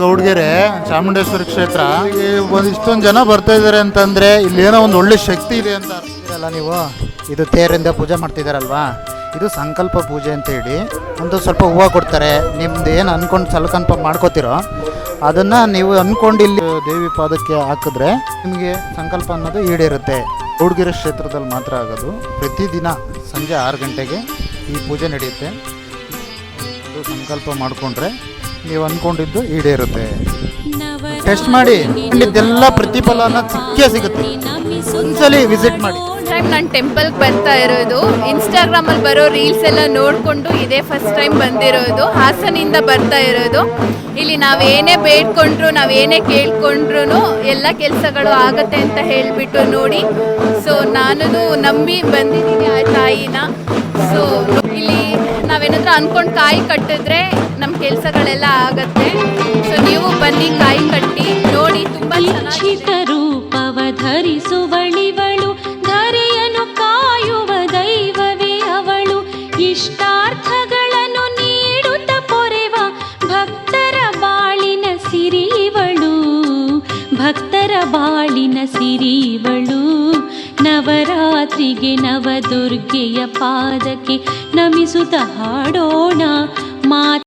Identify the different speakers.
Speaker 1: ಗೌಡ್ಗೆರೆ ಚಾಮುಂಡೇಶ್ವರಿ ಕ್ಷೇತ್ರ ಇಷ್ಟೊಂದು ಜನ ಬರ್ತಾ ಇದ್ದಾರೆ ಅಂತಂದ್ರೆ ಇಲ್ಲಿ ಏನೋ ಒಂದು ಒಳ್ಳೆ ಶಕ್ತಿ ಇದೆ ಅಂತ ಅಲ್ಲ ನೀವು? ಇದು ತೇರಿಂದ ಪೂಜೆ ಮಾಡ್ತಿದಾರಲ್ವಾ? ಇದು ಸಂಕಲ್ಪ ಪೂಜೆ ಅಂತ ಹೇಳಿ, ಒಂದು ಸ್ವಲ್ಪ ಹೂವು ಕೊಡ್ತಾರೆ. ನಿಮ್ದು ಏನು ಅನ್ಕೊಂಡು ಸಂಕಲ್ಪ ಮಾಡ್ಕೋತಿರೋ, ಅದನ್ನ ನೀವು ಅನ್ಕೊಂಡು ಇಲ್ಲಿ ದೇವಿ ಪಾದಕ್ಕೆ ಹಾಕಿದ್ರೆ ನಿಮಗೆ ಸಂಕಲ್ಪ ಅನ್ನೋದು ಈಡೇರುತ್ತೆ. ಗೌಡ್ಗೆರೆ ಕ್ಷೇತ್ರದಲ್ಲಿ ಮಾತ್ರ ಆಗೋದು. ಪ್ರತಿದಿನ ಸಂಜೆ ಆರು ಗಂಟೆಗೆ ಈ ಪೂಜೆ ನಡೆಯುತ್ತೆ. ಸಂಕಲ್ಪ ಮಾಡಿಕೊಂಡ್ರೆ ನೀವು ಅನ್ಕೊಂಡಿದ್ದು ಈಡೇರುತ್ತೆ. ಟೆಸ್ಟ್ ಮಾಡಿ ಇಲ್ಲಿದ್ದೆಲ್ಲ ಪ್ರತಿಫಲನ ಸಿಕ್ಕೇ ಸಿಗುತ್ತೆ. ಒಂದ್ಸಲಿ ವಿಸಿಟ್ ಮಾಡಿ.
Speaker 2: ಟೈಮ್ ನಾನು ಟೆಂಪಲ್ಗೆ ಬರ್ತಾ ಇರೋದು. ಇನ್ಸ್ಟಾಗ್ರಾಮಲ್ಲಿ ಬರೋ ರೀಲ್ಸ್ ಎಲ್ಲ ನೋಡಿಕೊಂಡು ಇದೇ ಫಸ್ಟ್ ಟೈಮ್ ಬಂದಿರೋದು. ಹಾಸನಿಂದ ಬರ್ತಾ ಇರೋದು. ಇಲ್ಲಿ ನಾವೇನೇ ಬೇಡ್ಕೊಂಡ್ರು ನಾವೇನೇ ಕೇಳ್ಕೊಂಡ್ರು ಎಲ್ಲ ಕೆಲಸಗಳು ಆಗತ್ತೆ ಅಂತ ಹೇಳಿಬಿಟ್ಟು ನೋಡಿ. ಸೊ ನಾನು ನಂಬಿ ಬಂದಿದ್ದೀನಿ ಆ ತಾಯಿನ. ಅನ್ಕೊಂಡು ಕಾಯಿ ಕಟ್ಟಿದ್ರೆ ನಮ್ಮ ಕೆಲಸಗಳೆಲ್ಲ ಆಗತ್ತೆ. ಸೊ ನೀವು ಬನ್ನಿ ಕಾಯಿ ಕಟ್ಟಿ, ನೋಡಿ ತುಂಬ ಚೆನ್ನಾಗಿದೆ
Speaker 3: ರೂಪವ ಧರಿಸುವಳಿವಳು ಧರೆಯನು ಕಾಯುವ ದೈವವೇ ಅವಳು. ಇಷ್ಟಾರ್ಥಗಳನ್ನು ನೀಡುತ್ತ ಪೊರೆವ ಭಕ್ತರ ಬಾಳಿನ ಸಿರಿವಳು. ಭಕ್ತರ ಬಾಳಿನ ಸಿರಿವಳು. ನವರಾತ್ರಿಗೆ ನವದುರ್ಗೆಯ ಪಾದಕ್ಕೆ ನಮಿಸುತ್ತ ಹಾಡೋಣ. ಮಾತ